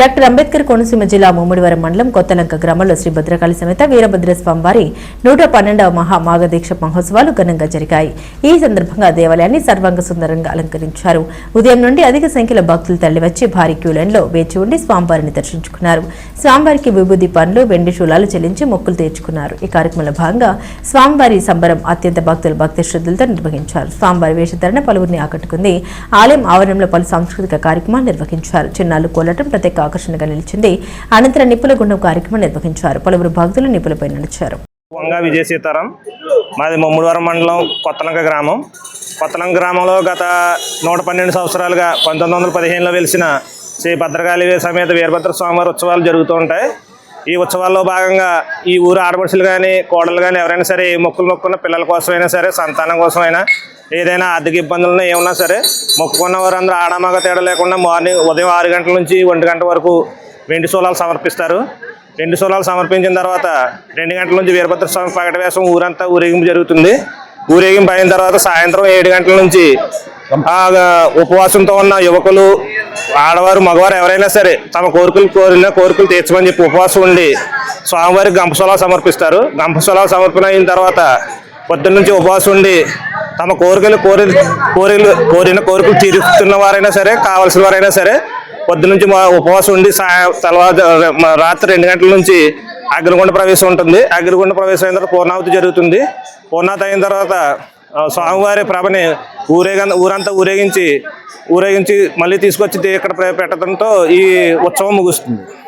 Doctor Ambedkar Konaseema జిల్లా ముమ్మడివరం మండలం కొత్తలంక గ్రామంలో శ్రీ భద్రకాళి సమేత వీరభద్రస్వామి వారి నూట పన్నెండవ మహామాఘదీక్ష మహోత్సవాలు ఘనంగా జరిగాయి. ఈ సందర్భంగా దేవాలయాన్ని సర్వాంగ సుందరంగా అలంకరించారు. ఉదయం నుండి అధిక సంఖ్యలో భక్తులు తరలివచ్చి భారీ క్యూ లైన్లో వేచి ఉండి స్వామివారిని దర్శించుకున్నారు. స్వామివారికి విభూది పండ్లు వెండి శూలాలు చెల్లించి మొక్కులు తీర్చుకున్నారు. ఈ కార్యక్రమంలో భాగంగా స్వామివారి సంబరం అత్యంత భక్తులు భక్తి శ్రద్ధలతో నిర్వహించారు. స్వామివారి వేషధరణ పలువురిని ఆకట్టుకుంది. ఆలయం ఆవరణంలో పలు సాంస్కృతిక కార్యక్రమాలు నిర్వహించారు. చిన్నాలు కోలటం ప్రత్యేక ఆకర్షణగా నిలిచింది. అనంతరం నిప్పుల గుండం కార్యక్రమం నిర్వహించారు. పలువురు భక్తులు నిపులపై నడిచారు వంగ విజయ సీతారాం. మాది ముమ్మడివరం మండలం కొత్తలంక గ్రామం. కొత్తలంక గ్రామంలో గత నూట పన్నెండు సంవత్సరాలుగా పంతొమ్మిది వందల పదిహేనులో వెలిసిన శ్రీ భద్రకాళి సమేత వీరభద్ర స్వామివారి ఉత్సవాలు జరుగుతూ ఉంటాయి. ఈ ఉత్సవాల్లో భాగంగా ఈ ఊరు ఆడపడుచులు కానీ కోడలు కానీ ఎవరైనా సరే ఏ మొక్కులు మొక్కున్న పిల్లల కోసమైనా సరే సంతానం కోసమైనా ఏదైనా ఆర్థిక ఇబ్బందులు ఏమన్నా సరే మొక్కుకున్న వారందరూ ఆడమగ తేడా లేకుండా మార్నింగ్ ఉదయం ఆరు గంటల నుంచి ఒంటి గంట వరకు వెండి సోలాలు సమర్పిస్తారు. రెండు సోలాలు సమర్పించిన తర్వాత రెండు గంటల నుంచి వీరభద్ర స్వామి పగట వేసం ఊరంతా ఊరేగింపు జరుగుతుంది. ఊరేగింపు అయిన తర్వాత సాయంత్రం ఏడు గంటల నుంచి ఉపవాసంతో ఉన్న యువకులు ఆడవారు మగవారు ఎవరైనా సరే తమ కోరికలు కోరిన కోరికలు తీర్చమని చెప్పి ఉపవాసం ఉండి స్వామివారికి గంపసొలా సమర్పిస్తారు. గంపసొలా సమర్పణ అయిన తర్వాత పొద్దున్న నుంచి ఉపవాసం ఉండి తమ కోరికలు కోరి కోరికలు కోరిన కోరికలు తీరుస్తున్న వారైనా సరే కావలసిన వారైనా సరే పొద్దు నుంచి మా ఉపవాసం ఉండి తర్వాత రాత్రి రెండు గంటల నుంచి అగ్నిగుండ ప్రవేశం ఉంటుంది. అగ్నిగుండ ప్రవేశం అయిన తర్వాత పూర్ణావతి జరుగుతుంది. పూర్ణావతి అయిన తర్వాత స్వామివారి ప్రభని ఊరేగ ఊరంతా ఊరేగించి ఊరేగించి మళ్ళీ తీసుకొచ్చి ఇక్కడ పెట్టడంతో ఈ ఉత్సవం ముగుస్తుంది.